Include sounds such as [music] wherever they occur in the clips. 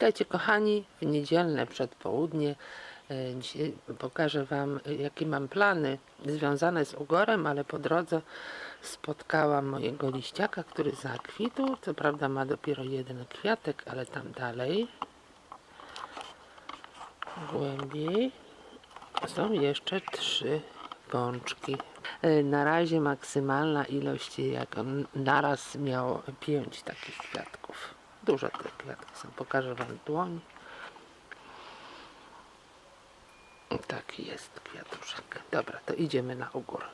Witajcie kochani w niedzielne przedpołudnie. E, Dzisiaj pokażę Wam, e, jakie mam plany związane z ugorem, ale po drodze spotkałam mojego liściaka, który zakwitł. Co prawda ma dopiero jeden kwiatek, ale tam dalej, głębiej, są jeszcze trzy pączki. E, Na razie maksymalna ilość, jak on naraz miał pięć takich kwiatków. Duże te są, pokażę Wam dłoń. Taki jest kwiatuszek. Dobra, to idziemy na ugór.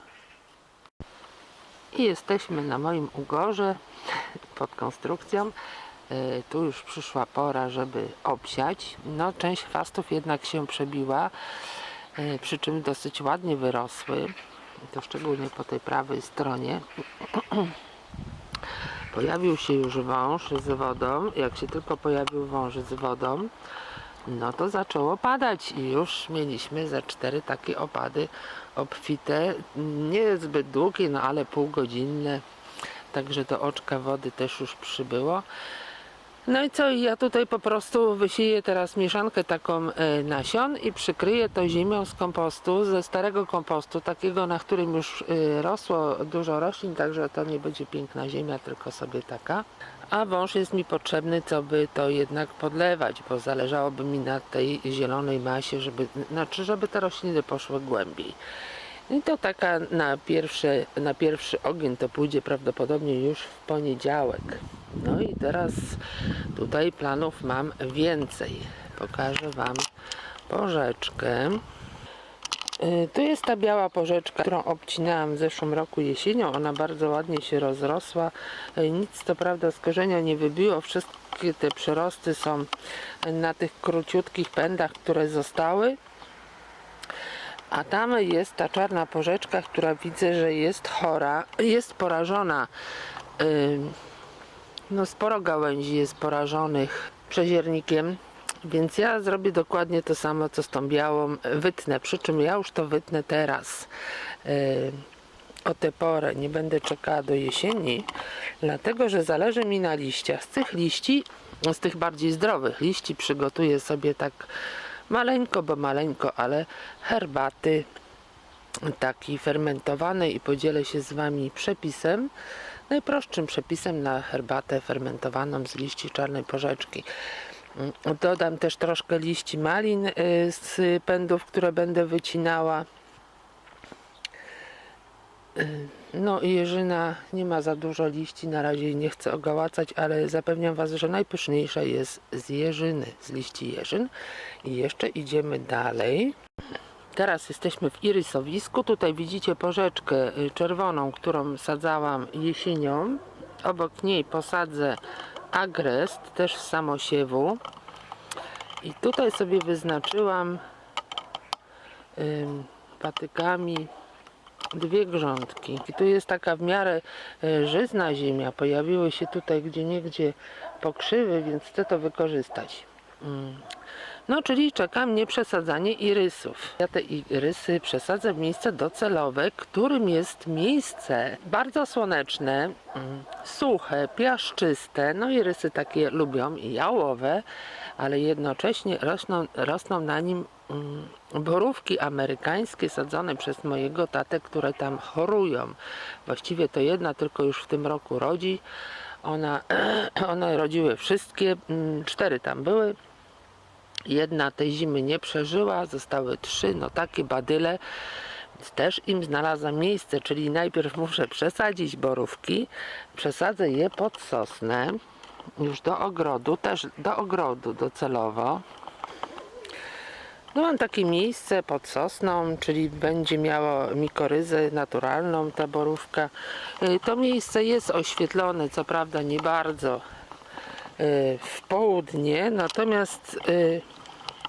I jesteśmy na moim ugorze pod konstrukcją. E, Tu już przyszła pora, żeby obsiać. No, część chwastów jednak się przebiła, e, przy czym dosyć ładnie wyrosły. To szczególnie po tej prawej stronie. [clears throat] Pojawił się już wąż z wodą. Jak się tylko pojawił wąż z wodą, no to zaczęło padać i już mieliśmy ze cztery takie opady obfite. Nie zbyt długie, no ale półgodzinne. Także do oczka wody też już przybyło. No i co, ja tutaj po prostu wysieję teraz mieszankę taką e, nasion i przykryję to ziemią z kompostu, ze starego kompostu, takiego, na którym już e, rosło dużo roślin, także to nie będzie piękna ziemia, tylko sobie taka. A wąż jest mi potrzebny, co by to jednak podlewać, bo zależałoby mi na tej zielonej masie, żeby, znaczy, żeby te rośliny poszły głębiej. I to taka na pierwszy, na pierwszy ogień to pójdzie prawdopodobnie już w poniedziałek. No i teraz tutaj planów mam więcej. Pokażę Wam porzeczkę. Y, Tu jest ta biała porzeczka, którą obcinałam w zeszłym roku jesienią. Ona bardzo ładnie się rozrosła. Y, Nic to prawda z korzenia nie wybiło. Wszystkie te przyrosty są na tych króciutkich pędach, które zostały. A tam jest ta czarna porzeczka, która widzę, że jest chora, jest porażona. No sporo gałęzi jest porażonych przeziernikiem, więc ja zrobię dokładnie to samo, co z tą białą. Wytnę, przy czym ja już to wytnę teraz. O tę porę nie będę czekała do jesieni, dlatego że zależy mi na liściach. Z tych liści, z tych bardziej zdrowych liści przygotuję sobie tak maleńko, bo maleńko, ale herbaty taki fermentowanej i podzielę się z Wami przepisem, najprostszym przepisem na herbatę fermentowaną z liści czarnej porzeczki. Mm, Dodam też troszkę liści malin y, z pędów, które będę wycinała. No i jeżyna nie ma za dużo liści, na razie nie chcę ogałacać, ale zapewniam Was, że najpyszniejsza jest z jeżyny, z liści jeżyn. I jeszcze idziemy dalej. Teraz jesteśmy w irysowisku. Tutaj widzicie porzeczkę y, czerwoną, którą sadzałam jesienią. Obok niej posadzę agrest, też z samosiewu. I tutaj sobie wyznaczyłam patykami dwie grządki. I tu jest taka w miarę e, żyzna ziemia. Pojawiły się tutaj gdzie niegdzie pokrzywy, więc chcę to wykorzystać. Mm. No, czyli czeka mnie przesadzanie irysów. Ja te irysy przesadzę w miejsce docelowe, którym jest miejsce bardzo słoneczne, mm, suche, piaszczyste. No, irysy takie lubią i jałowe, ale jednocześnie rosną, rosną na nim borówki amerykańskie sadzone przez mojego tatę, które tam chorują. Właściwie to jedna tylko już w tym roku rodzi. Ona, [clears throat] one rodziły wszystkie, mm, cztery tam były. Jedna tej zimy nie przeżyła, zostały trzy, no takie badyle. Też im znalazłam miejsce, czyli najpierw muszę przesadzić borówki, przesadzę je pod sosnę, już do ogrodu, też do ogrodu docelowo. No mam takie miejsce pod sosną, czyli będzie miało mikoryzę naturalną ta borówka. Y, To miejsce jest oświetlone, co prawda nie bardzo y, w południe, natomiast y,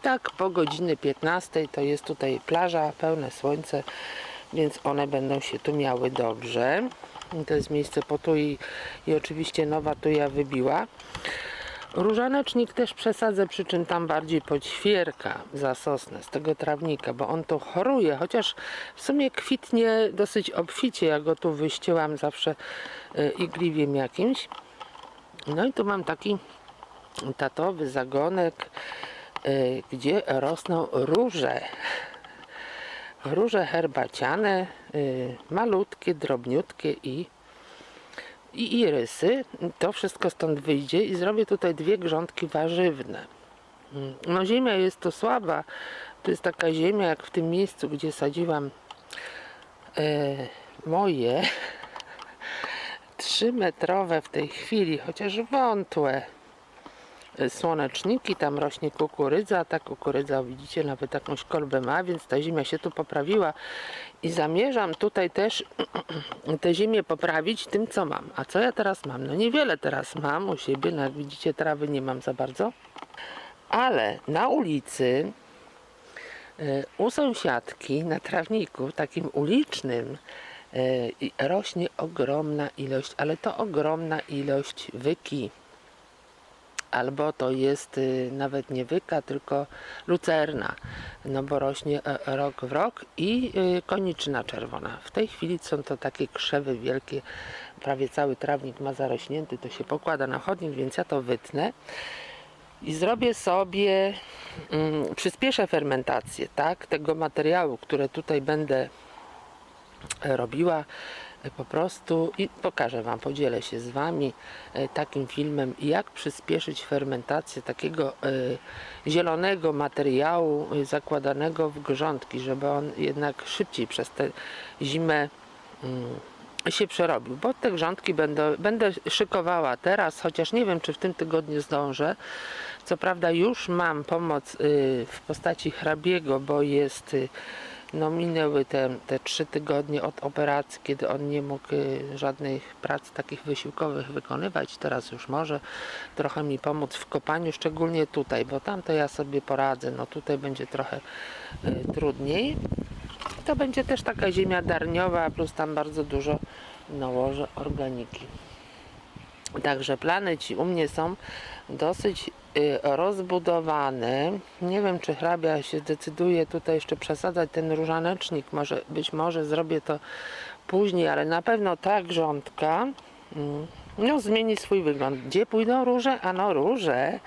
tak po godziny 15 to jest tutaj plaża, pełne słońce, więc one będą się tu miały dobrze. To jest miejsce po tu i, i oczywiście nowa tuja wybiła. Różanecznik też przesadzę, przy czym tam bardziej poćwierka za sosnę z tego trawnika, bo on tu choruje, chociaż w sumie kwitnie dosyć obficie. Ja go tu wyścięłam zawsze y, igliwiem jakimś. No i tu mam taki tatowy zagonek, y, gdzie rosną róże. Róże herbaciane, y, malutkie, drobniutkie i, i irysy. To wszystko stąd wyjdzie i zrobię tutaj dwie grządki warzywne. No ziemia jest to słaba. To jest taka ziemia jak w tym miejscu, gdzie sadziłam e, moje [laughs] trzymetrowe w tej chwili, chociaż wątłe słoneczniki, tam rośnie kukurydza, ta kukurydza widzicie nawet jakąś kolbę ma, więc ta ziemia się tu poprawiła i zamierzam tutaj też [clears throat] tę ziemię poprawić tym co mam. A co ja teraz mam? No niewiele teraz mam u siebie, no jak widzicie trawy nie mam za bardzo, ale na ulicy e, u sąsiadki na trawniku takim ulicznym i rośnie ogromna ilość, ale to ogromna ilość wyki. Albo to jest y, nawet nie wyka, tylko lucerna, no bo rośnie e, rok w rok i y, koniczyna czerwona. W tej chwili są to takie krzewy wielkie, prawie cały trawnik ma zarośnięty, to się pokłada na chodnik, więc ja to wytnę i zrobię sobie, mm, przyspieszę fermentację, tak, tego materiału, które tutaj będę e, robiła po prostu i pokażę Wam, podzielę się z Wami e, takim filmem, jak przyspieszyć fermentację takiego e, zielonego materiału e, zakładanego w grządki, żeby on jednak szybciej przez tę zimę mm, się przerobił, bo te grządki będę, będę szykowała teraz, chociaż nie wiem, czy w tym tygodniu zdążę. Co prawda już mam pomoc y, w postaci hrabiego, bo jest, y, no minęły te, te trzy tygodnie od operacji, kiedy on nie mógł y, żadnych prac takich wysiłkowych wykonywać. Teraz już może trochę mi pomóc w kopaniu, szczególnie tutaj, bo tam to ja sobie poradzę. No tutaj będzie trochę y, trudniej. To będzie też taka ziemia darniowa, plus tam bardzo dużo nałożę organiki. Także plany ci u mnie są dosyć y, rozbudowane. Nie wiem, czy hrabia się decyduje tutaj jeszcze przesadzać ten różanecznik. Może, być może zrobię to później, ale na pewno ta grządka mm, no, zmieni swój wygląd. Gdzie pójdą róże? Ano róże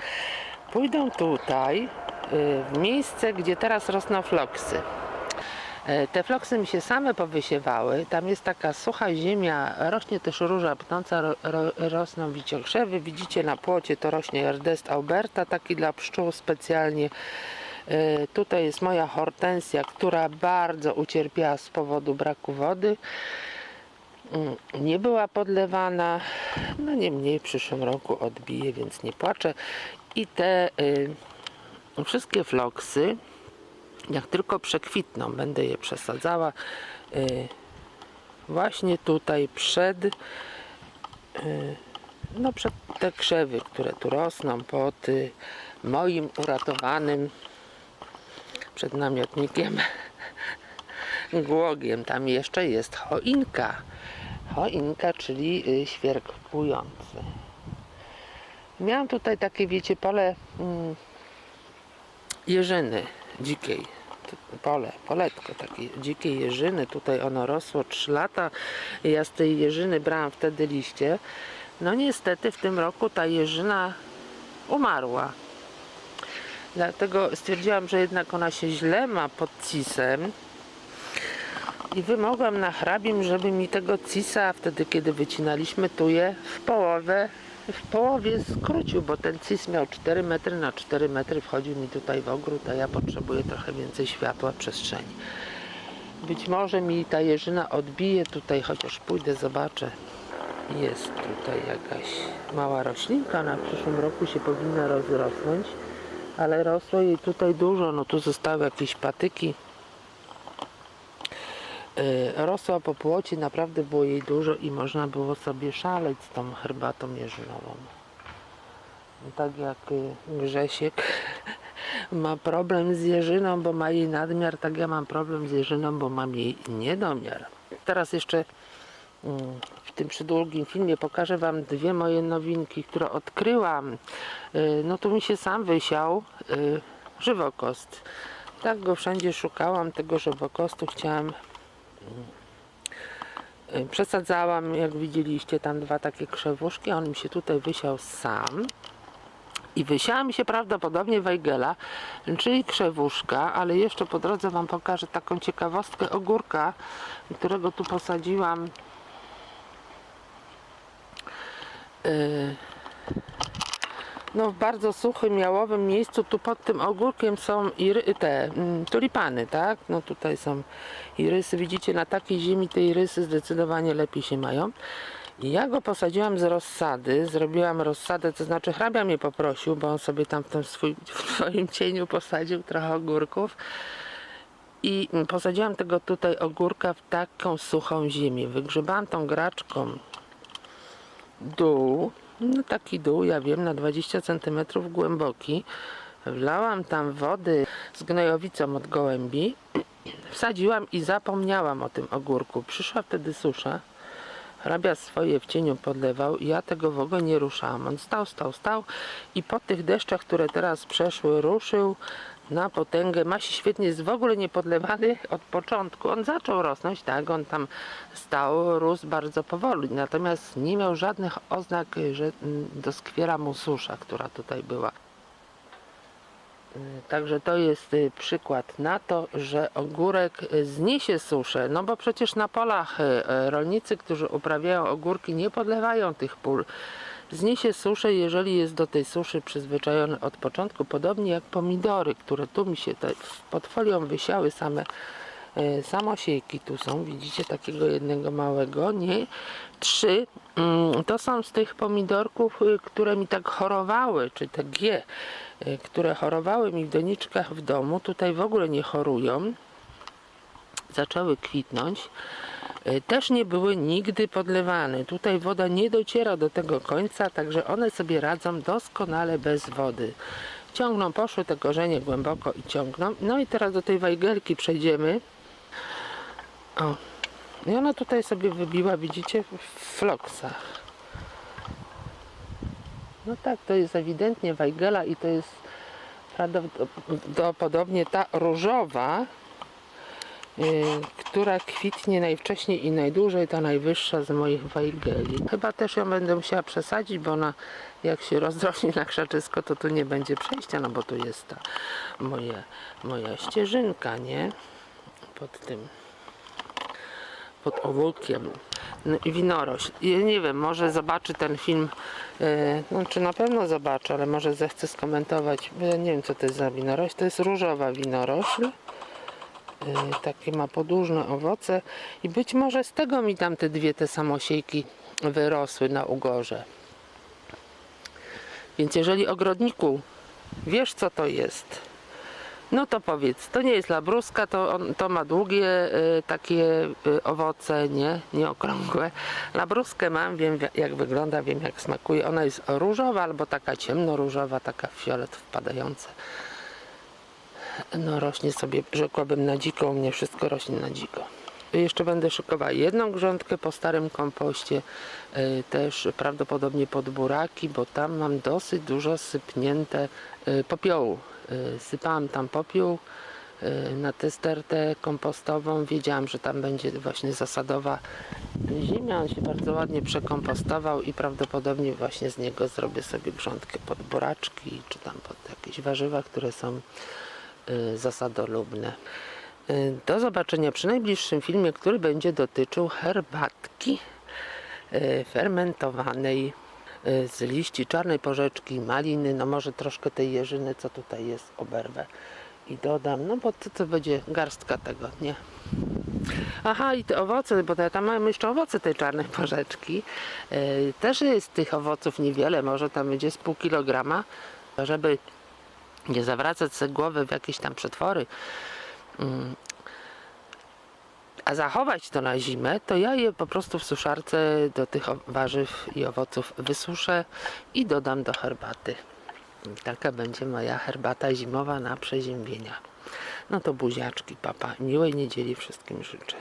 pójdą tutaj, y, w miejsce, gdzie teraz rosną floksy. E, Te floksy mi się same powysiewały. Tam jest taka sucha ziemia, rośnie też róża pnąca, ro, ro, rosną wiciokrzewy. Widzicie na płocie to rośnie Erdest Alberta, taki dla pszczół specjalnie. E, Tutaj jest moja hortensja, która bardzo ucierpiała z powodu braku wody. Mm, Nie była podlewana, no niemniej w przyszłym roku odbije, więc nie płaczę. I te y, wszystkie floksy, jak tylko przekwitną, będę je przesadzała y, właśnie tutaj przed y, no przed te krzewy, które tu rosną pod y, moim uratowanym przed namiotnikiem [laughs] głogiem. Tam jeszcze jest choinka. Choinka, czyli świerk płujący. Miałam tutaj takie, wiecie, pole mm, jeżyny dzikiej. Pole, poletko takiej dzikiej jeżyny. Tutaj ono rosło 3 lata. Ja z tej jeżyny brałam wtedy liście. No niestety w tym roku ta jeżyna umarła. Dlatego stwierdziłam, że jednak ona się źle ma pod cisem. I wymogłam na hrabim, żeby mi tego cisa, wtedy kiedy wycinaliśmy tuje, w połowę, w połowie skrócił, bo ten cis miał 4 metry na 4 metry, wchodził mi tutaj w ogród, a ja potrzebuję trochę więcej światła, przestrzeni. Być może mi ta jeżyna odbije tutaj, chociaż pójdę, zobaczę. Jest tutaj jakaś mała roślinka, na przyszłym roku się powinna rozrosnąć, ale rosło jej tutaj dużo, no tu zostały jakieś patyki. Y, rosła po płocie, naprawdę było jej dużo i można było sobie szaleć z tą herbatą jeżynową. Tak jak y, Grzesiek [laughs] ma problem z jeżyną, bo ma jej nadmiar, tak ja mam problem z jeżyną, bo mam jej niedomiar. Teraz jeszcze mm, w tym przydługim filmie pokażę Wam dwie moje nowinki, które odkryłam. Y, No tu mi się sam wysiał żywokost. Tak go wszędzie szukałam, tego żywokostu chciałam Przesadzałam, jak widzieliście, tam dwa takie krzewuszki. On mi się tutaj wysiał sam. I wysiała mi się prawdopodobnie wejgela, czyli krzewuszka, ale jeszcze po drodze Wam pokażę taką ciekawostkę ogórka, którego tu posadziłam. Yy, no w bardzo suchym, jałowym miejscu, tu pod tym ogórkiem są iry, te mm, tulipany, tak? No tutaj są irysy, widzicie, na takiej ziemi te irysy zdecydowanie lepiej się mają. I ja go posadziłam z rozsady, zrobiłam rozsadę, to znaczy hrabia mnie poprosił, bo on sobie tam w tym swój, [laughs] w swoim cieniu posadził trochę ogórków. I posadziłam tego tutaj ogórka w taką suchą ziemię. Wygrzebałam tą graczką dół, no taki dół, ja wiem, na 20 cm głęboki. Wlałam tam wody z gnojowicą od gołębi, wsadziłam i zapomniałam o tym ogórku. Przyszła wtedy susza. Hrabia swoje w cieniu podlewał i ja tego w ogóle nie ruszałam. On stał, stał, stał i po tych deszczach, które teraz przeszły, ruszył na potęgę. Masi świetnie jest w ogóle nie podlewany od początku. On zaczął rosnąć, tak, on tam stał, rósł bardzo powoli, natomiast nie miał żadnych oznak, że mm, doskwiera mu susza, która tutaj była. Y, Także to jest y, przykład na to, że ogórek y, zniesie suszę, no bo przecież na polach rolnicy, którzy uprawiają ogórki, nie podlewają tych pól. Zniesie suszę, jeżeli jest do tej suszy przyzwyczajony od początku, podobnie jak pomidory, które tu mi się pod folią wysiały same y, samosiejki. Tu są, widzicie takiego jednego małego, nie, trzy, mm, to są z tych pomidorków, y, które mi tak chorowały, czy te G, y, które chorowały mi w doniczkach w domu, tutaj w ogóle nie chorują, zaczęły kwitnąć. Y, Też nie były nigdy podlewane. Tutaj woda nie dociera do tego końca, także one sobie radzą doskonale bez wody. Ciągną, poszły te korzenie głęboko i ciągną. No i teraz do tej wajgelki przejdziemy. O. I ona tutaj sobie wybiła, widzicie, w floksach. No tak, to jest ewidentnie wajgela i to jest prawdopodobnie ta różowa, która kwitnie najwcześniej i najdłużej, ta najwyższa z moich wajgeli. Chyba też ją będę musiała przesadzić, bo ona jak się rozrośnie na krzaczysko, to tu nie będzie przejścia, no bo tu jest ta moja, moja ścieżynka, nie? Pod tym pod ogórkiem No winorośl. Ja nie wiem, może zobaczy ten film, e, no czy na pewno zobaczy, ale może zechce skomentować. Ja nie wiem, co to jest za winorośl. To jest różowa winorośl. E, Takie ma podłużne owoce i być może z tego mi tam te dwie te samosiejki wyrosły na ugorze. Więc jeżeli ogrodniku wiesz co to jest, no to powiedz, to nie jest labruska, to, on, to ma długie y, takie y, owoce, nie, nie okrągłe. Labruskę mam, wiem wi- jak wygląda, wiem jak smakuje. Ona jest różowa albo taka ciemnoróżowa, taka w fiolet wpadająca. No rośnie sobie, rzekłabym na dziko, u mnie wszystko rośnie na dziko. Jeszcze będę szykowała jedną grządkę po starym kompoście, y, też prawdopodobnie pod buraki, bo tam mam dosyć dużo sypnięte y, popiołu. Y, Sypałam tam popiół na tę stertę kompostową. Wiedziałam, że tam będzie właśnie zasadowa ziemia. On się bardzo ładnie przekompostował i prawdopodobnie właśnie z niego zrobię sobie grządkę pod buraczki, czy tam pod jakieś warzywa, które są zasadolubne. Y, Do zobaczenia przy najbliższym filmie, który będzie dotyczył herbatki y, fermentowanej y, z liści czarnej porzeczki, maliny, no może troszkę tej jeżyny, co tutaj jest, oberwę i dodam, no bo to, to będzie garstka tego, nie? Aha, i te owoce, bo ja tam mam jeszcze owoce tej czarnej porzeczki. Y, Też jest tych owoców niewiele, może tam będzie z pół kilograma, żeby nie zawracać sobie głowy w jakieś tam przetwory. Mm. A zachować to na zimę, to ja je po prostu w suszarce do tych warzyw i owoców wysuszę i dodam do herbaty. Taka będzie moja herbata zimowa na przeziębienia. No to buziaczki, papa. Miłej niedzieli wszystkim życzę.